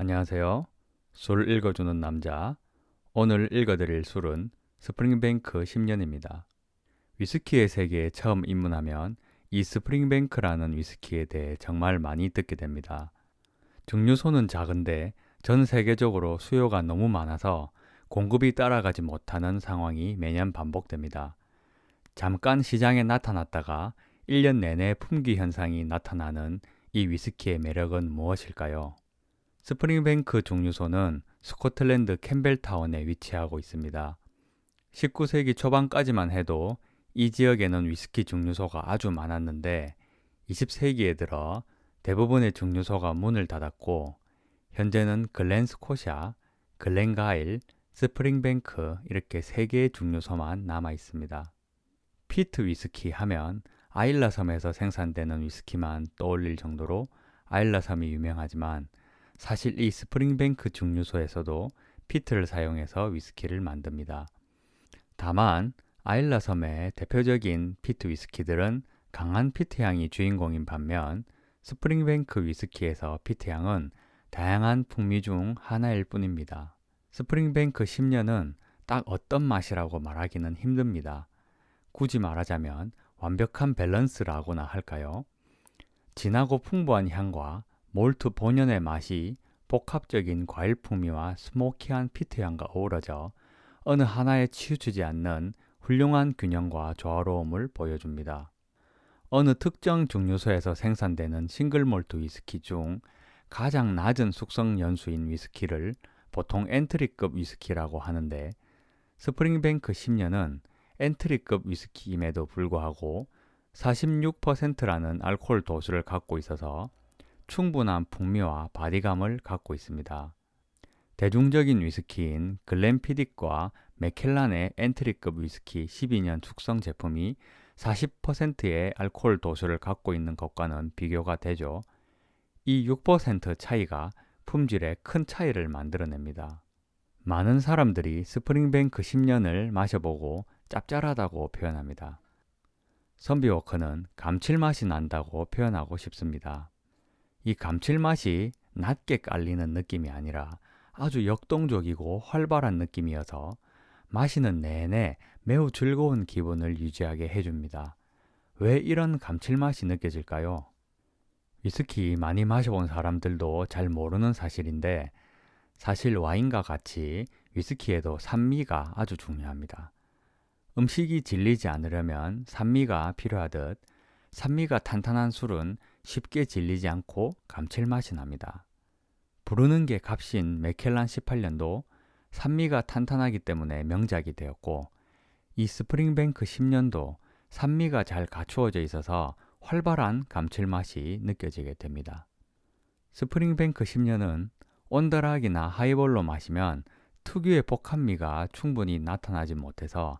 안녕하세요. 술 읽어주는 남자. 오늘 읽어드릴 술은 스프링뱅크 10년입니다. 위스키의 세계에 처음 입문하면 이 스프링뱅크라는 위스키에 대해 정말 많이 듣게 됩니다. 증류소는 작은데 전 세계적으로 수요가 너무 많아서 공급이 따라가지 못하는 상황이 매년 반복됩니다. 잠깐 시장에 나타났다가 1년 내내 품귀 현상이 나타나는 이 위스키의 매력은 무엇일까요? 스프링뱅크 증류소는 스코틀랜드 캠벨타운에 위치하고 있습니다. 19세기 초반까지만 해도 이 지역에는 위스키 증류소가 아주 많았는데 20세기에 들어 대부분의 증류소가 문을 닫았고 현재는 글렌스코샤, 글렌가일, 스프링뱅크 이렇게 세 개의 증류소만 남아 있습니다. 피트 위스키 하면 아일라 섬에서 생산되는 위스키만 떠올릴 정도로 아일라 섬이 유명하지만 사실 이 스프링뱅크 증류소에서도 피트를 사용해서 위스키를 만듭니다. 다만 아일라 섬의 대표적인 피트 위스키들은 강한 피트 향이 주인공인 반면 스프링뱅크 위스키에서 피트 향은 다양한 풍미 중 하나일 뿐입니다. 스프링뱅크 10년은 딱 어떤 맛이라고 말하기는 힘듭니다. 굳이 말하자면 완벽한 밸런스라고나 할까요? 진하고 풍부한 향과 몰트 본연의 맛이 복합적인 과일 풍미와 스모키한 피트향과 어우러져 어느 하나에 치우치지 않는 훌륭한 균형과 조화로움을 보여줍니다. 어느 특정 증류소에서 생산되는 싱글 몰트 위스키 중 가장 낮은 숙성 연수인 위스키를 보통 엔트리급 위스키라고 하는데 스프링뱅크 10년은 엔트리급 위스키임에도 불구하고 46%라는 알코올 도수를 갖고 있어서 충분한 풍미와 바디감을 갖고 있습니다. 대중적인 위스키인 글렌피딕과 맥켈란의 엔트리급 위스키 12년 숙성 제품이 40%의 알코올 도수를 갖고 있는 것과는 비교가 되죠. 이 6% 차이가 품질에 큰 차이를 만들어냅니다. 많은 사람들이 스프링뱅크 10년을 마셔보고 짭짤하다고 표현합니다. 선비워커는 감칠맛이 난다고 표현하고 싶습니다. 이 감칠맛이 낮게 깔리는 느낌이 아니라 아주 역동적이고 활발한 느낌이어서 마시는 내내 매우 즐거운 기분을 유지하게 해줍니다. 왜 이런 감칠맛이 느껴질까요? 위스키 많이 마셔본 사람들도 잘 모르는 사실인데 사실 와인과 같이 위스키에도 산미가 아주 중요합니다. 음식이 질리지 않으려면 산미가 필요하듯 산미가 탄탄한 술은 쉽게 질리지 않고 감칠맛이 납니다. 부르는 게 값인 맥켈란 18년도 산미가 탄탄하기 때문에 명작이 되었고 이 스프링뱅크 10년도 산미가 잘 갖추어져 있어서 활발한 감칠맛이 느껴지게 됩니다. 스프링뱅크 10년은 온다락이나 하이볼로 마시면 특유의 복합미가 충분히 나타나지 못해서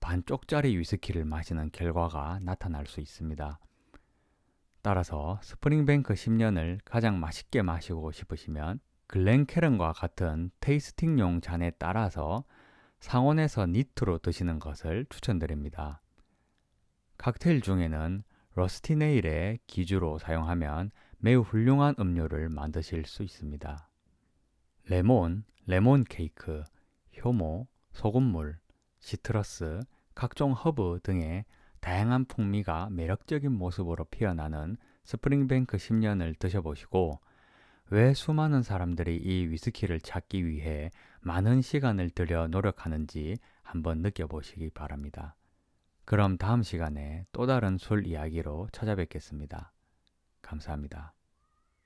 반쪽짜리 위스키를 마시는 결과가 나타날 수 있습니다. 따라서 스프링뱅크 10년을 가장 맛있게 마시고 싶으시면 글렌캐런과 같은 테이스팅용 잔에 따라서 상온에서 니트로 드시는 것을 추천드립니다. 칵테일 중에는 러스티네일의 기주로 사용하면 매우 훌륭한 음료를 만드실 수 있습니다. 레몬, 레몬 케이크, 효모, 소금물, 시트러스, 각종 허브 등의 다양한 풍미가 매력적인 모습으로 피어나는 스프링뱅크 10년을 드셔보시고 왜 수많은 사람들이 이 위스키를 찾기 위해 많은 시간을 들여 노력하는지 한번 느껴보시기 바랍니다. 그럼 다음 시간에 또 다른 술 이야기로 찾아뵙겠습니다. 감사합니다.